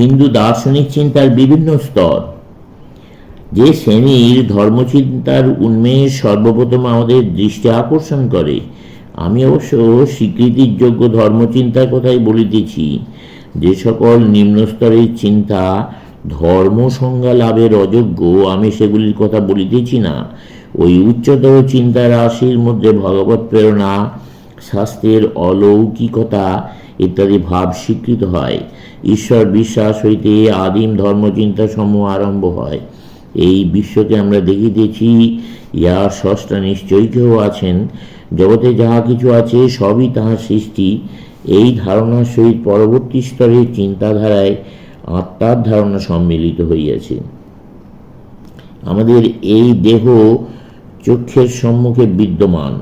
হিন্দু দার্শনিক চিন্তার বিভিন্ন স্তর। যে শ্রেণির ধর্মচিন্তার উন্মেষ সর্বপ্রথম আমাদের দৃষ্টি আকর্ষণ করে। আমি অবশ্য স্বীকৃতির যোগ্য ধর্মচিন্তার কথাই বলিতেছি। যে সকল নিম্নস্তরের চিন্তা ধর্ম সংজ্ঞা লাভের অযোগ্য, আমি সেগুলির কথা বলিতেছি না। ওই উচ্চতর চিন্তা রাশির মধ্যে ভগবত প্রেরণা, শাস্ত্রের অলৌকিকতা ইত্যাদি ভাব স্বীকৃত হয়। ঈশ্বর বিশ্বাস হইতে আদিম ধর্মচিন্তা সমূহ আরম্ভ হয়। এই বিশ্বকে আমরা দেখিতেছি ইহার ষষ্ঠা নিশ্চয়ই কেউ আছেন। জগতে যাহা কিছু আছে, সবই তাহার সৃষ্টি। এই ধারণার সহিত পরবর্তী স্তরের চিন্তাধারায় আত্মার ধারণা সম্মিলিত হইয়াছে। আমাদের এই দেহ চক্ষের সম্মুখে বিদ্যমান।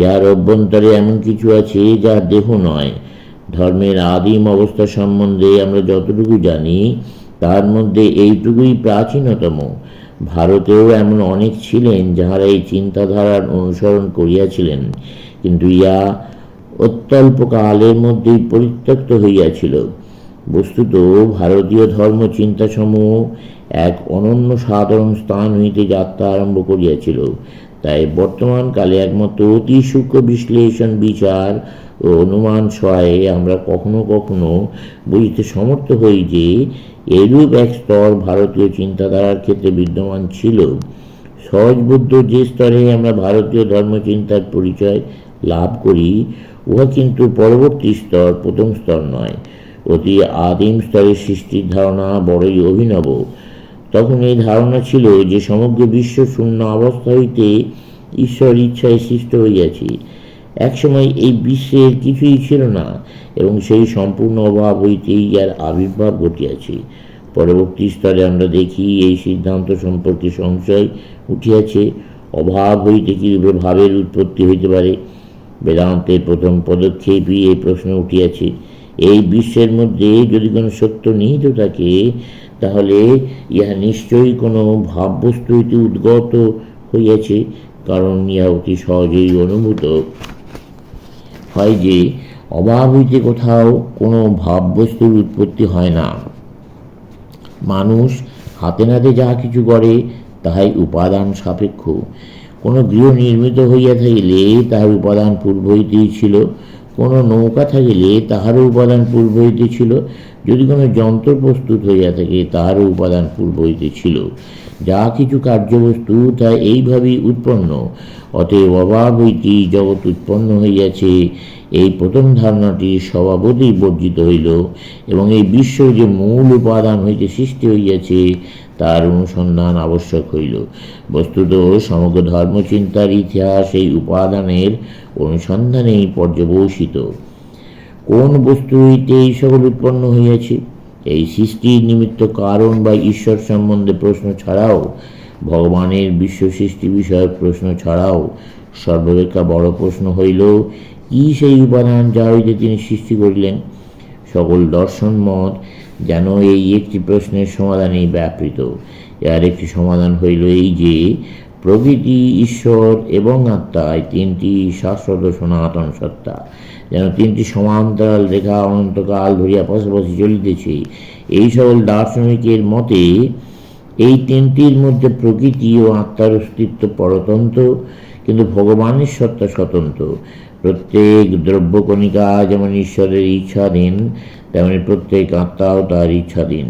ইহার অভ্যন্তরে এমন কিছু আছে, যা দেহ নয়। ধর্মের আদিম অবস্থা সম্বন্ধে আমরা যতটুকু জানি, তার মধ্যে এইটুকুই প্রাচীনতম। ভারতেও এমন অনেক ছিলেন যাহারা এই চিন্তাধারার অনুসরণ করিয়াছিলেন, কিন্তু ইয়া অত্যল্প কালের মধ্যেই পরিত্যক্ত হইয়াছিল। বস্তুত ভারতীয় ধর্ম চিন্তাসমূহ এক অনন্য সাধারণ স্থান হইতে যাত্রা আরম্ভ করিয়াছিল। তাই বর্তমান কালে একমাত্র অতি সূক্ষ্ম বিশ্লেষণ বিচার ও অনুমান সহায়ে আমরা কখনো কখনো বুঝতে সমর্থ হই যে এরূপ এক স্তর ভারতীয় চিন্তাধারার ক্ষেত্রে বিদ্যমান ছিল। সহজবুদ্ধ যে স্তরে আমরা ভারতীয় ধর্মচিন্তার পরিচয় লাভ করি, উহা কিন্তু পরবর্তী স্তর, প্রথম স্তর নয়। অতি আদিম স্তরের সৃষ্টির ধারণা বড়ই অভিনব। তখন এই ধারণা ছিল যে সমগ্র বিশ্ব শূন্য অবস্থা হইতে ঈশ্বর ইচ্ছায় সৃষ্ট হইয়াছে। একসময় এই বিশ্বের কিছুই ছিল না এবং সেই সম্পূর্ণ অভাব হইতেই ইয়ার আবির্ভাব ঘটিয়াছে। পরবর্তী স্তরে আমরা দেখি এই সিদ্ধান্ত সম্পর্কে সংশয় উঠিয়াছে। অভাব হইতে কিরূপে ভাবের উৎপত্তি হইতে পারে? বেদান্তের প্রথম পদক্ষেপই এই প্রশ্ন উঠিয়াছে। এই বিশ্বের মধ্যে যদি কোনো সত্য নিহিত থাকে, তাহলে ইহা নিশ্চয়ই কোনো ভাববস্তু হইতে উদ্গত হইয়াছে, কারণ ইহা অতি সহজেই অনুভূত। হয় যে, অভাব হইতে কোথাও কোনো ভাববস্তুর উৎপত্তি হয় না। মানুষ হাতে নাতে যাহা কিছু করে, তাহাই উপাদান সাপেক্ষ। কোনো গৃহ নির্মিত হইয়া থাকিলে তাহার উপাদান পূর্ব হইতেই ছিল কোনো নৌকা থাকিলে তাহারও উপাদান পূর্ব হইতে ছিল। যদি কোনো যন্ত্র প্রস্তুত হইয়া থাকে, তাহারও উপাদান পূর্ব হইতে ছিল। যা কিছু কার্যবস্তু, তা এইভাবেই উৎপন্ন। অতএব অভাব হইতেই জগৎ উৎপন্ন হইয়াছে। এই প্রথম ধারণাটি স্বভাবতেই বর্জিত হইল এবং এই বিশ্ব যে মূল উপাদান হইতে সৃষ্টি হইয়াছে, তার অনুসন্ধান আবশ্যক হইল। বস্তুত সমগ্র ধর্মচিন্তার ইতিহাস এই উপাদানের অনুসন্ধানেই পর্যবসিত। কোন বস্তু হইতে এই সকল উৎপন্ন হইয়াছে? এই সৃষ্টির নিমিত্ত কারণ বা ঈশ্বর সম্বন্ধে প্রশ্ন ছাড়াও ভগবানের বিশ্ব সৃষ্টি বিষয়ক প্রশ্ন ছাড়াও সর্বাপেক্ষা বড় প্রশ্ন হইল, কি সেই উপাদান যা হইতে তিনি সৃষ্টি করিলেন? সকল দর্শন মত যেন এই একটি প্রশ্নের সমাধানেই ব্যাপৃত। এর একটি সমাধান হইল এই যে, প্রকৃতি, ঈশ্বর এবং আত্মা এই তিনটি শাশ্বত সনাতন সত্তা। যেন তিনটি সমান্তরাল রেখা অনন্তকাল ধরিয়া পাশাপাশি চলিতেছে। এই সকল দার্শনিকের মতে এই তিনটির মধ্যে প্রকৃতি ও আত্মার অস্তিত্ব পরতন্ত্র, কিন্তু ভগবানের সত্তা স্বতন্ত্র। প্রত্যেক দ্রব্যকণিকা যেমন ঈশ্বরের ইচ্ছাধীন, তেমনি প্রত্যেক আত্মাও তার ইচ্ছাধীন।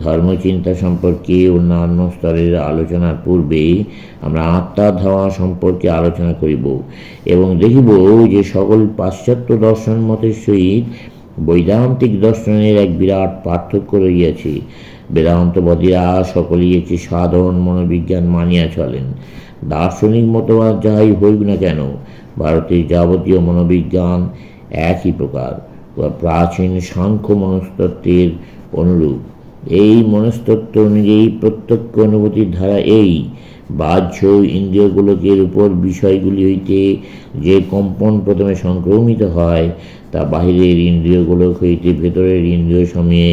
ধর্মচিন্তা সম্পর্কে অন্যান্য স্তরের আলোচনার পূর্বে আমরা আত্মা ধারণা সম্পর্কে আলোচনা করিব এবং দেখিব যে সকল পাশ্চাত্য দর্শন মতের সহিত বৈদান্তিক দর্শনের এক বিরাট পার্থক্য রইয়াছে বেদান্তবাদীরা সকলেই একটি সাধারণ মনোবিজ্ঞান মানিয়া চলেন। দার্শনিক মতবাদ যাহাই হইব না কেন, ভারতের যাবতীয় মনোবিজ্ঞান একই প্রকার প্রাচীন সাংখ্য মনস্তত্ত্বের অনুরূপ। এই মনস্তত্ত্ব অনুযায়ী প্রত্যক্ষ অনুভূতির ধারা এই, বাহ্য ইন্দ্রিয়গুলোকের উপর বিষয়গুলি হইতে যে কম্পন প্রথমে সংক্রমিত হয় তা বাহিরের ইন্দ্রিয়গুলো হইতে ভেতরের ইন্দ্রিয় সময়ে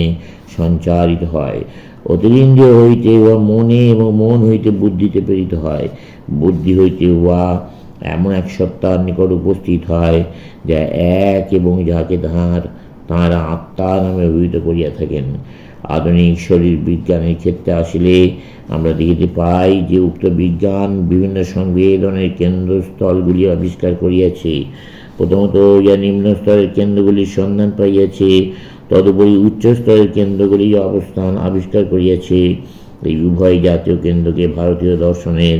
সঞ্চারিত হয়। অতিরিন্দ্রিয় হইতে উহা মনে এবং মন হইতে বুদ্ধিতে প্রেরিত হয়। বুদ্ধি হইতে উহা এমন এক সত্তার নিকট উপস্থিত হয়, যা এক এবং যাহাকে তাহার তাঁরা আত্মা নামে অভিহিত করিয়া থাকেন। আধুনিক শরীর বিজ্ঞানের ক্ষেত্রে আসিলে আমরা দেখিতে পাই যে উক্ত বিজ্ঞান বিভিন্ন সংবেদনের কেন্দ্রস্থলগুলি আবিষ্কার করিয়াছে। প্রথমত ইয়া নিম্ন স্তরের কেন্দ্রগুলির সন্ধান পাইয়াছে, তদুপরি উচ্চ স্তরের কেন্দ্রগুলি অবস্থান আবিষ্কার করিয়াছে। এই উভয় জাতীয় কেন্দ্রকে ভারতীয় দর্শনের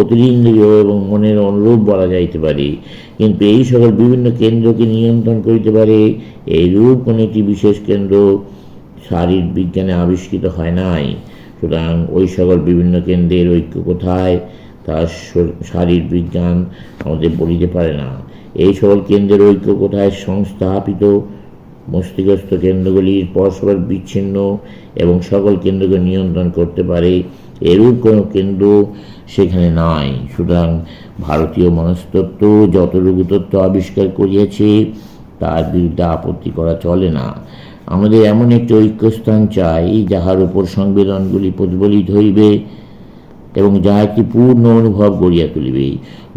অতিরিন্দ্রিয় এবং মনের অনুরূপ বলা যাইতে পারে। কিন্তু এই সকল বিভিন্ন কেন্দ্রকে নিয়ন্ত্রণ করিতে পারে, এইরূপ কোনো একটি বিশেষ কেন্দ্র শারীর বিজ্ঞানে আবিষ্কৃত হয় নাই। সুতরাং ওই সকল বিভিন্ন কেন্দ্রের ঐক্য কোথায়? তা শ- শারীর বিজ্ঞান আমাদের বলিতে পারে না। এই সকল কেন্দ্রের ঐক্য কোথায়? সংস্থাপিত মস্তিষ্কস্থ কেন্দ্রগুলির পরস্পর বিচ্ছিন্ন এবং সকল কেন্দ্রকে নিয়ন্ত্রণ করতে পারে, এরূপ কোনো কেন্দ্র সেখানে নাই। সুতরাং ভারতীয় মনস্তত্ত্ব যতটুকু তত্ত্ব আবিষ্কার করিয়াছে, তার বিরুদ্ধে আপত্তি করা চলে না। আমাদের এমন একটি ঐক্যস্থান চাই, যাহার উপর সংবেদনগুলি প্রতিফলিত হইবে। এবং যাহা একটি পূর্ণ অনুভব গড়িয়া তুলিবে।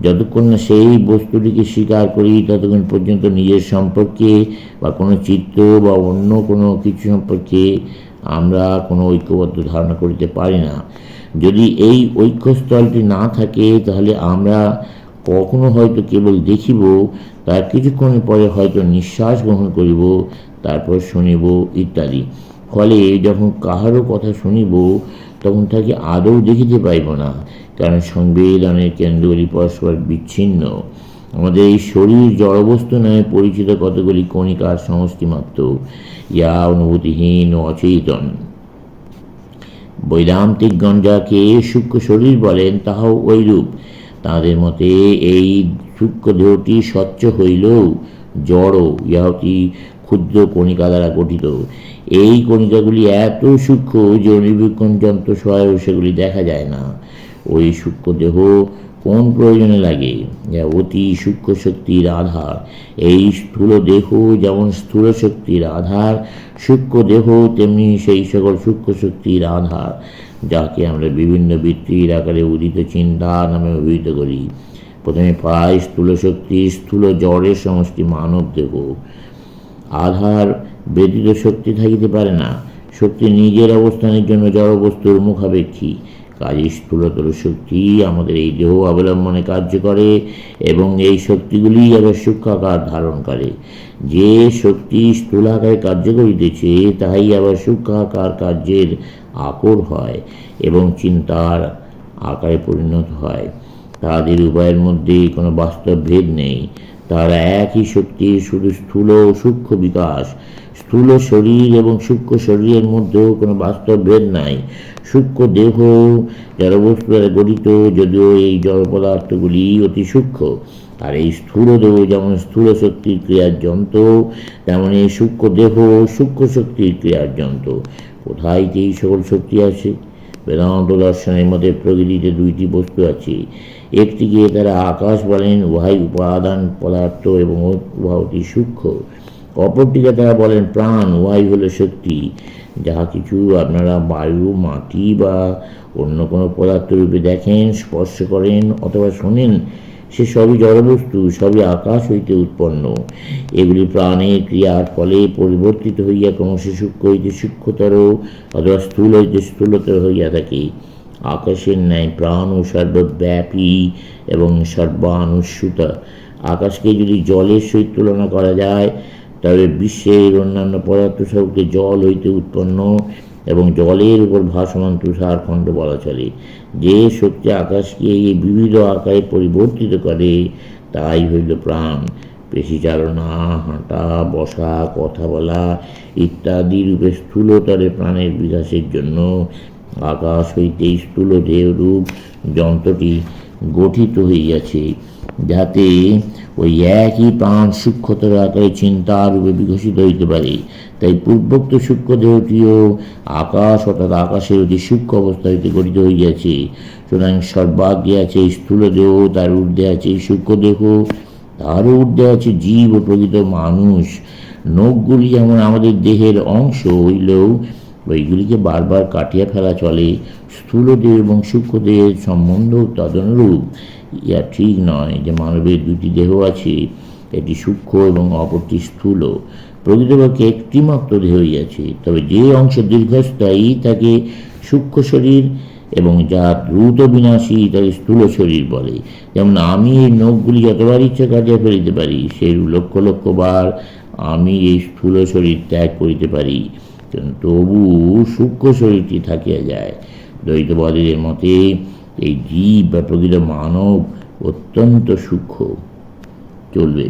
যতক্ষণ না সেই বস্তুটিকে স্বীকার করি, ততক্ষণ পর্যন্ত নিজের সম্পর্কে বা কোনো চিত্র বা অন্য কোনো কিছু সম্পর্কে আমরা কোনো ঐক্যবদ্ধ ধারণা করিতে পারি না। যদি এই ঐক্যস্থলটি না থাকে, তাহলে আমরা কখনো হয়তো কেবল দেখিব, তার কিছুক্ষণ পরে হয়তো নিঃশ্বাস গ্রহণ করিব, তারপর শুনিব, ইত্যাদি। ফলে যখন কাহারও কথা শুনিব, তখন তাকে আদৌ দেখিতে পাইব না, কারণ সংবেদনের কেন্দ্রগুলি পরস্পর বিচ্ছিন্ন। আমাদের এই শরীর জড়বস্তু নামে পরিচিত কতগুলি কণিকার সমষ্টি মাত্র ইয়া অনুভূতিহীন ও অচেতন। বৈদান্তিকগণ যাকে সূক্ষ্ম শরীর বলেন, তাহাও ঐরূপ। তাঁদের মতে এই সূক্ষ্ম দেহটি স্বচ্ছ হইলেও জড় ইহা অতি ক্ষুদ্র কণিকা দ্বারা গঠিত। এই কণিকাগুলি এত সূক্ষ্ম যে নিরীক্ষণ যন্ত্র সহায় সেগুলি দেখা যায় না। ওই সূক্ষ্ম দেহ কোন প্রয়োজনে লাগে? যা অতি সূক্ষ্ম শক্তির আধার। এই স্থূল দেহ যেমন স্থূল শক্তির আধার, সূক্ষ্ম দেহ তেমনি সেই সকল সূক্ষ্ম শক্তির আধার, যাকে আমরা বিভিন্ন বৃত্তির আকারে উদিত চিন্তা নামে অভিহিত করি। প্রথমে পাই স্থূল শক্তি স্থূল জড়ের সমষ্টি মানব দেহ। আধার ব্যতীত শক্তি থাকিতে পারে না। শক্তি নিজের অবস্থানের জন্য জড় বস্তুর মুখাপেক্ষী। কাজে স্থূলতর শক্তি আমাদের এই দেহ অবলম্বনে কার্য করে এবং এই শক্তিগুলি আবার সূক্ষ্মাকার ধারণ করে। যে শক্তি স্থূলাকারে কার্য করিতেছে, তাহাই আবার সূক্ষ্মাকার কার্যের আকর হয় এবং চিন্তার আকারে পরিণত হয়। তাদের উভয়ের মধ্যে কোনো বাস্তব ভেদ নেই। তারা একই শক্তির শুধু স্থূল ও সূক্ষ্ম বিকাশ। স্থূল শরীর এবং সূক্ষ্ম শরীরের মধ্যেও কোনো বাস্তব ভেদ নাই। সূক্ষ্ম দেহ জড়বস্তু দ্বারা গঠিত, যদিও এই জড় পদার্থগুলি অতি সূক্ষ্ম। আর এই স্থূল দেহ যেমন স্থূল শক্তির ক্রিয়ার যন্ত্র, তেমন এই সূক্ষ্ম দেহ সূক্ষ্ম শক্তির ক্রিয়ার যন্ত্র। কোথায় এই সকল শক্তি আছে? বেদান্ত দর্শনের মধ্যে প্রকৃতিতে দুইটি বস্তু আছে। একটিকে তারা আকাশ বলেন, উহাই উপাদান পদার্থ এবং উহা অতি সূক্ষ্ম। অপরটিকে তারা বলেন, প্রাণ, উহাই হলো শক্তি। যাহা কিছু আপনারা বায়ু, মাটি বা অন্য কোনো পদার্থ রূপে দেখেন, স্পর্শ করেন অথবা শোনেন সে সবই জড়বস্তু, সবই আকাশ হইতে উৎপন্ন। এগুলি প্রাণের ক্রিয়ার ফলে পরিবর্তিত হইয়া ক্রমশ সূক্ষ্ম হইতে সূক্ষ্মতর অথবা স্থূল হইতে স্থূলতর হইয়া থাকে। আকাশের ন্যায় প্রাণ ও সর্বব্যাপী এবং সর্বানুস্যুত আকাশকে যদি জলের সহিত তুলনা করা যায়, তবে বিশ্বের অন্যান্য পদার্থ সবকে জল হইতে উৎপন্ন। এবং জলের উপর ভাসমান তুষার খণ্ড বলা চলে। যে শক্তি আকাশকে এই বিবিধ আকারে পরিবর্তিত করে, তাই হইল প্রাণ। পেশি চালনা, হাঁটা, বসা, কথা বলা ইত্যাদি রূপে স্থূলতরে প্রাণের বিকাশের জন্য আকাশ হইতে স্থূল দেহরূপ যন্ত্রটি গঠিত হইয়াছে। যাতে ওই একই প্রাণ সূক্ষ্মতর আকারে চিন্তা রূপে বিকশিত হইতে পারে। তাই পূর্বোক্ত সূক্ষ্ম দেহটিও আকাশ অর্থাৎ আকাশের অতি সূক্ষ্ম অবস্থা হইতে গঠিত হইয়াছে। সুতরাং সর্বাগ্যে আছে স্থূল দেহ তার ঊর্ধ্বে আছে সূক্ষ্ম দেহ তারও ঊর্ধ্বে আছে জীব ও প্রকৃত মানুষ। নখগুলি যেমন আমাদের দেহের অংশ হইলেও ওইগুলিকে বারবার কাটিয়ে ফেলা চলে। স্থূল দেহ এবং সূক্ষ্ম দেহের সম্বন্ধ তদনুরূপ। ইয়া ঠিক নয় যে মানবের দুটি দেহ আছে, এটি সূক্ষ্ম এবং অপরটি স্থূল। প্রকৃতপক্ষে একটি মাত্র দেহই আছে, তবে যে অংশ দীর্ঘস্থায়ী তাকে সূক্ষ্ম শরীর এবং যা দ্রুত বিনাশী তাকে স্থূল শরীর বলে। যেমন আমি এই নখগুলি যতবার ইচ্ছা কাটিয়া ফেলিতে পারি সেই লক্ষ লক্ষ বার আমি এই স্থূল শরীর ত্যাগ করিতে পারি। তবু সূক্ষ্ম শরীরটি থাকিয়া যায়। দ্বৈতবাদীদের মতে এই জীব বা প্রকৃত মানব অত্যন্ত সূক্ষ্ম। চলবে।